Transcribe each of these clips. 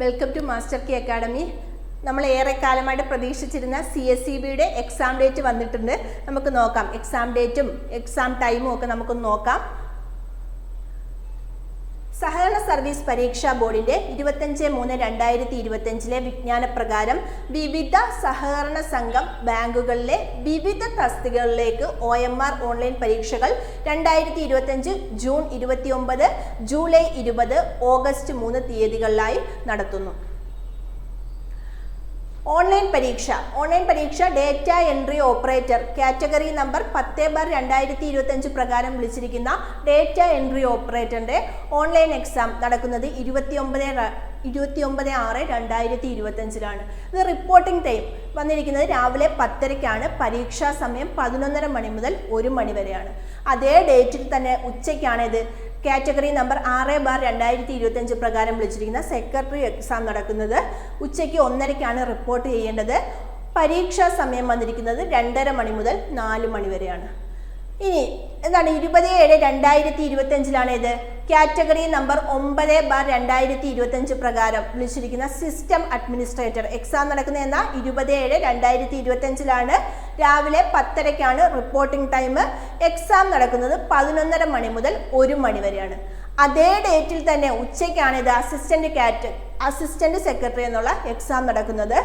Welcome to master K academy നമ്മൾ ഏറെ കാലമായിട്ട് പ്രതീക്ഷിച്ചിരുന്ന സി എസ് സി ബിയുടെ എക്സാം ഡേറ്റ് വന്നിട്ടുണ്ട്. നമുക്ക് നോക്കാം. എക്സാം ഡേറ്റും എക്സാം ടൈമും ഒക്കെ നമുക്കൊന്ന് നോക്കാം. സഹകരണ സർവീസ് പരീക്ഷാ ബോർഡിന്റെ ഇരുപത്തഞ്ച് മൂന്ന് രണ്ടായിരത്തി ഇരുപത്തഞ്ചിലെ വിജ്ഞാനപ്രകാരം വിവിധ സഹകരണ സംഘം ബാങ്കുകളിലെ വിവിധ തസ്തികകളിലേക്ക് ഒ എം ആർ ഓൺലൈൻ പരീക്ഷകൾ രണ്ടായിരത്തി ഇരുപത്തഞ്ച് ജൂൺ ഇരുപത്തിയൊമ്പത് ജൂലൈ ഇരുപത് ഓഗസ്റ്റ് മൂന്ന് തീയതികളിലായി നടത്തുന്നു. ഓൺലൈൻ പരീക്ഷ. ഓൺലൈൻ പരീക്ഷ data entry operator. Category number പത്ത് ബാർ രണ്ടായിരത്തി ഇരുപത്തഞ്ച് പ്രകാരം വിളിച്ചിരിക്കുന്ന ഡേറ്റ എൻട്രി ഓപ്പറേറ്ററിന്റെ ഓൺലൈൻ എക്സാം നടക്കുന്നത് ഇരുപത്തിയൊമ്പത് ഇരുപത്തിയൊമ്പത് ആറ് രണ്ടായിരത്തി ഇരുപത്തഞ്ചിലാണ് ഇത് റിപ്പോർട്ടിംഗ് ടൈം വന്നിരിക്കുന്നത് രാവിലെ പത്തരയ്ക്കാണ്. പരീക്ഷാ സമയം പതിനൊന്നര മണി മുതൽ ഒരു മണി വരെയാണ്. അതേ ഡേറ്റിൽ തന്നെ ഉച്ചയ്ക്കാണ് ഇത് കാറ്റഗറി നമ്പർ ആറ് ബാർ രണ്ടായിരത്തി ഇരുപത്തഞ്ച് പ്രകാരം വിളിച്ചിരിക്കുന്ന സെക്രട്ടറി എക്സാം നടക്കുന്നത് ഉച്ചയ്ക്ക് ഒന്നരയ്ക്കാണ് റിപ്പോർട്ട് ചെയ്യേണ്ടത്. പരീക്ഷാ സമയം വന്നിരിക്കുന്നത് രണ്ടര മണി മുതൽ നാല് മണി വരെയാണ്. ഇനി എന്താണ് ഇരുപത് ഏഴ് രണ്ടായിരത്തി ഇരുപത്തഞ്ചിലാണ് ഇത് കാറ്റഗറി നമ്പർ ഒമ്പത് ബാർ രണ്ടായിരത്തി ഇരുപത്തഞ്ച് പ്രകാരം വിളിച്ചിരിക്കുന്ന സിസ്റ്റം അഡ്മിനിസ്ട്രേറ്റർ. എക്സാം നടക്കുന്ന എന്ന? ഇരുപത് ഏഴ് രണ്ടായിരത്തി ഇരുപത്തഞ്ചിലാണ് രാവിലെ പത്തരയ്ക്കാണ് റിപ്പോർട്ടിംഗ് ടൈം എക്സാം നടക്കുന്നത് പതിനൊന്നര മണി മുതൽ ഒരു മണി വരെയാണ്. അതേ ഡേറ്റിൽ തന്നെ ഉച്ചയ്ക്കാണ് ഇത് അസിസ്റ്റന്റ് കാറ്റ് അസിസ്റ്റന്റ് സെക്രട്ടറി എന്നുള്ള എക്സാം നടക്കുന്നത്.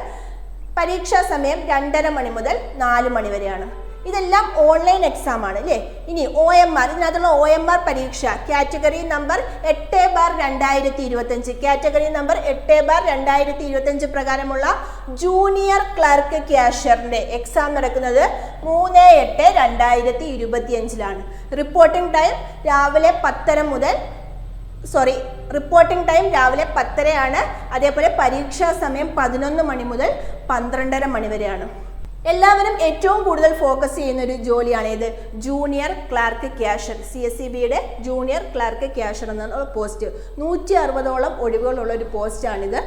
പരീക്ഷാ സമയം രണ്ടര മണി മുതൽ നാല് മണി വരെയാണ്. ഇതെല്ലാം ഓൺലൈൻ എക്സാം ആണ് അല്ലേ ഇനി ഒ എം ആർ ഇതിനകത്തുള്ള ഒ എം ആർ പരീക്ഷ കാറ്റഗറി നമ്പർ എട്ട് ബാർ രണ്ടായിരത്തി ഇരുപത്തഞ്ച് കാറ്റഗറി നമ്പർ എട്ട് ബാർ രണ്ടായിരത്തി ഇരുപത്തഞ്ച് പ്രകാരമുള്ള ജൂനിയർ ക്ലർക്ക് ക്യാഷ്യറിന്റെ എക്സാം നടക്കുന്നത് മൂന്ന് എട്ട് രണ്ടായിരത്തി ഇരുപത്തിയഞ്ചിലാണ് റിപ്പോർട്ടിംഗ് ടൈം രാവിലെ പത്തര മുതൽ സോറി റിപ്പോർട്ടിംഗ് ടൈം രാവിലെ പത്തരയാണ്. അതേപോലെ പരീക്ഷാ സമയം പതിനൊന്ന് മണി മുതൽ പന്ത്രണ്ടര മണി വരെയാണ്. എല്ലാവരും ഏറ്റവും കൂടുതൽ ഫോക്കസ് ചെയ്യുന്ന ഒരു ജോലിയാണ് junior clerk cashier C S C ബിയുടെ ജൂനിയർ ക്ലാർക്ക് ക്യാഷർ എന്നുള്ള പോസ്റ്റ് നൂറ്റി അറുപതോളം ഒഴിവുകളുള്ള ഒരു പോസ്റ്റാണിത്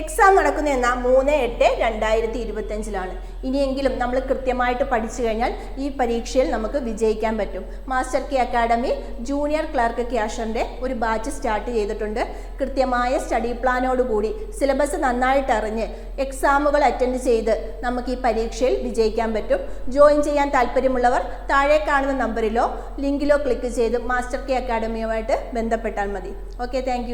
എക്സാം നടക്കുന്ന എന്നാൽ മൂന്ന് എട്ട് രണ്ടായിരത്തി ഇരുപത്തഞ്ചിലാണ് ഇനിയെങ്കിലും നമ്മൾ കൃത്യമായിട്ട് പഠിച്ചു കഴിഞ്ഞാൽ ഈ പരീക്ഷയിൽ നമുക്ക് വിജയിക്കാൻ പറ്റും. Master K academy junior clerk ക്യാഷറിന്റെ ഒരു ബാച്ച് സ്റ്റാർട്ട് ചെയ്തിട്ടുണ്ട്. കൃത്യമായ സ്റ്റഡി പ്ലാനോടുകൂടി സിലബസ് നന്നായിട്ട് അറിഞ്ഞ് എക്സാമുകൾ അറ്റൻഡ് ചെയ്ത് നമുക്ക് ഈ പരീക്ഷയിൽ വിജയിക്കാൻ പറ്റും. ജോയിൻ ചെയ്യാൻ താല്പര്യമുള്ളവർ താഴെ കാണുന്ന നമ്പറിലോ ലിങ്കിലോ ക്ലിക്ക് ചെയ്ത് മാസ്റ്റർ കെ അക്കാഡമിയുമായിട്ട് ബന്ധപ്പെട്ടാൽ മതി. Okay thank